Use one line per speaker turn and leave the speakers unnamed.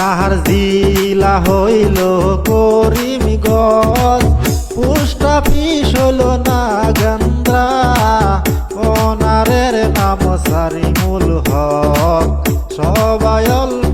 তাহার জিলা হইল করিম গজ। পুষ্টা পিস হল না গন্দ্রা অনারের নাম সারিমুল হক। সবাই অল্প